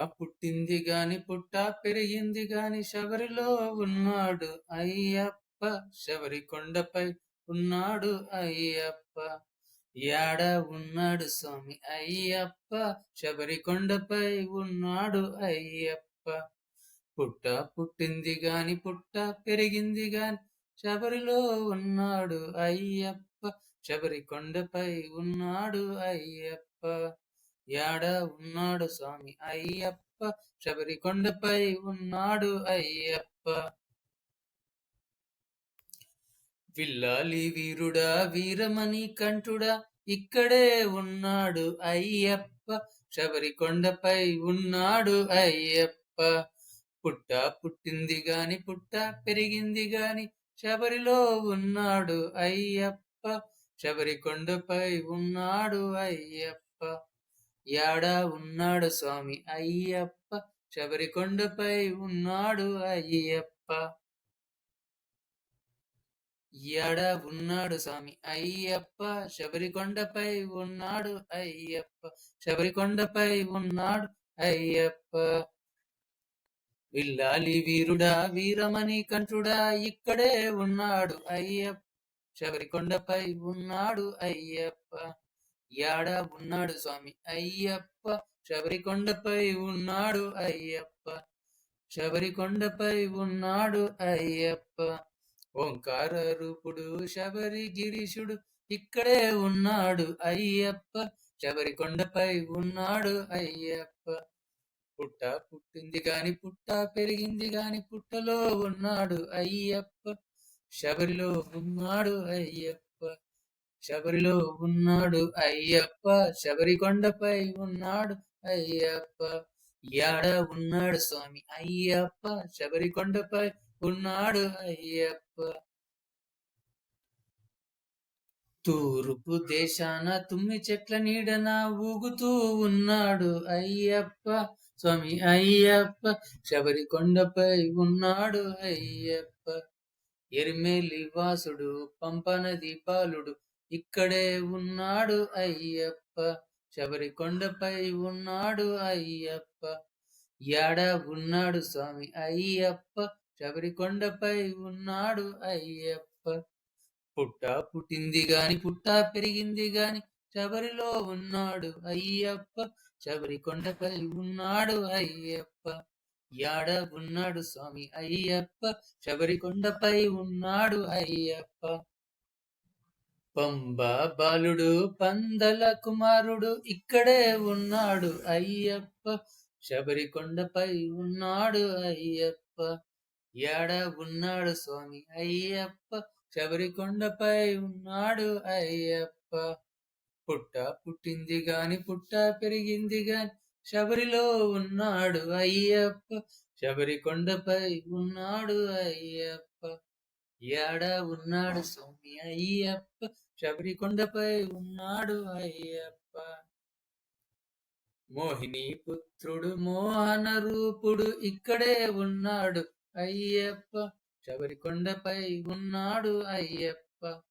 పుట్టింది గాని పుట్ట పెరిగింది గాని శబరిలో ఉన్నాడు అయ్యప్ప. శబరి కొండపై ఉన్నాడు అయ్యప్ప. యాడ ఉన్నాడు స్వామి అయ్యప్ప? శబరి కొండపై ఉన్నాడు అయ్యప్ప. పుట్ట పుట్టింది గాని పుట్ట పెరిగింది గాని శబరిలో ఉన్నాడు అయ్యప్ప. శబరి కొండపై ఉన్నాడు అయ్యప్ప. యాడ ఉన్నాడు స్వామి? అయ్యప్ప. శబరికొండపై ఉన్నాడు అయ్యప్ప. విల్లాలి వీరుడా వీరమణి కంఠుడా ఇక్కడే ఉన్నాడు అయ్యప్ప. శబరికొండపై ఉన్నాడు అయ్యప్ప. పుట్ట పుట్టింది గాని పుట్ట పెరిగింది గాని శబరిలో ఉన్నాడు అయ్యప్ప. శబరికొండపై ఉన్నాడు అయ్యప్ప. యాడా ఉన్నాడు స్వామి? అయ్యప్ప. శబరికొండపై ఉన్నాడు అయ్యప్ప. యాడ ఉన్నాడు స్వామి? అయ్యప్ప. శబరికొండపై ఉన్నాడు అయ్యప్ప. శబరికొండపై ఉన్నాడు అయ్యప్ప. విల్లాలి వీరుడా వీరమణి కంఠుడా ఇక్కడే ఉన్నాడు అయ్యప్ప. శబరికొండపై ఉన్నాడు అయ్యప్ప. యాడా ఉన్నాడు స్వామి? అయ్యప్ప. శబరికొండపై ఉన్నాడు అయ్యప్ప. శబరికొండపై ఉన్నాడు అయ్యప్ప. ఓంకార రూపుడు శబరి గిరీషుడు ఇక్కడే ఉన్నాడు అయ్యప్ప. శబరికొండపై ఉన్నాడు అయ్యప్ప. పుట్ట పుట్టింది గాని పుట్ట పెరిగింది గాని పుట్టలో ఉన్నాడు అయ్యప్ప. శబరిలో ఉన్నాడు అయ్యప్ప. శబరిలో ఉన్నాడు అయ్యప్ప శబరి కొండపై ఉన్నాడు అయ్యప్ప. యాడ ఉన్నాడు స్వామి? అయ్యప్ప శబరి కొండపై ఉన్నాడు అయ్యప్ప. తూర్పు దేశాన తుమ్మి చెట్ల నీడన ఊగుతూ ఉన్నాడు అయ్యప్ప. స్వామి అయ్యప్ప శబరి కొండపై ఉన్నాడు అయ్యప్ప. ఎరిమేలి వాసుడు పంపనది పాలుడు ఇక్కడే ఉన్నాడు అయ్యప్ప. శబరికొండపై ఉన్నాడు అయ్యప్ప. యాడ ఉన్నాడు స్వామి అయ్యప్ప? శబరికొండపై ఉన్నాడు అయ్యప్ప. పుట్ట పుట్టింది గాని పుట్ట పెరిగింది గాని శబరిలో ఉన్నాడు అయ్యప్ప. శబరికొండపై ఉన్నాడు అయ్యప్ప. యాడ ఉన్నాడు స్వామి అయ్యప్ప? శబరికొండపై ఉన్నాడు అయ్యప్ప. పంబ బాలుడు పందల కుమారుడు ఇక్కడే ఉన్నాడు అయ్యప్ప. శబరికొండపై ఉన్నాడు అయ్యప్ప. యాడ ఉన్నాడు స్వామి అయ్యప్ప? శబరికొండపై ఉన్నాడు అయ్యప్ప. పుట్ట పుట్టింది గాని పుట్ట పెరిగింది గాని శబరిలో ఉన్నాడు అయ్యప్ప. శబరికొండపై ఉన్నాడు అయ్యప్ప. ఏడ ఉన్నాడు స్వామి అయ్యప్ప? శబరికొండపై ఉన్నాడు అయ్యప్ప. మోహిని పుత్రుడు మోహన రూపుడు ఇక్కడే ఉన్నాడు అయ్యప్ప. శబరికొండపై ఉన్నాడు అయ్యప్ప.